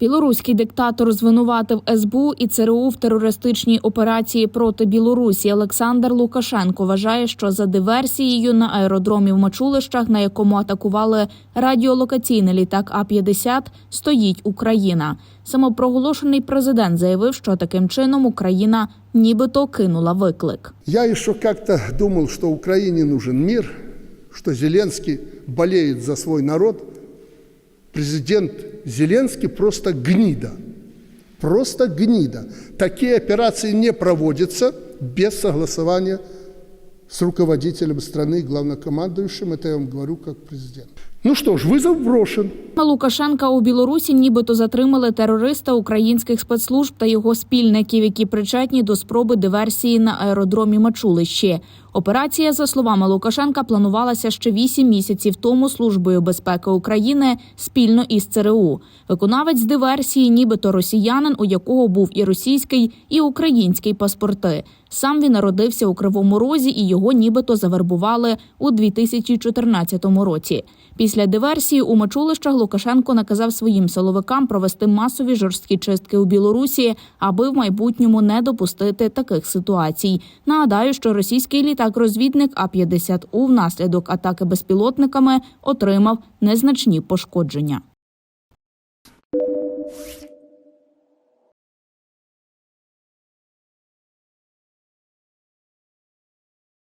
Білоруський диктатор звинуватив СБУ і ЦРУ в терористичній операції проти Білорусі. Олександр Лукашенко вважає, що за диверсією на аеродромі в Мачулищах, на якому атакували радіолокаційний літак А-50, стоїть Україна. Самопроголошений президент заявив, що таким чином Україна нібито кинула виклик. Я еще как-то думал, что Украине нужен мир, что Зеленский болеет за свой народ Президент Зеленский просто гнида. Просто гнида. Такие операции не проводятся без согласования с руководителем страны, главнокомандующим. Это я вам говорю как президент. Ну что ж, вызов брошен. На Лукашенка у Білорусі нібито затримали терориста українських спецслужб та його спільників, які причетні до спроби диверсії на аеродромі Мачулищі. Операція, за словами Лукашенка, планувалася ще вісім місяців тому службою безпеки України спільно із ЦРУ. Виконавець диверсії, нібито росіянин, у якого був і російський, і український паспорти. Сам він народився у Кривому Розі і його нібито завербували у 2014 році. Після диверсії у Мачулищах Лукашенко наказав своїм силовикам провести масові жорсткі чистки у Білорусі, аби в майбутньому не допустити таких ситуацій. Нагадаю, що російський літак-розвідник А-50У внаслідок атаки безпілотниками отримав незначні пошкодження.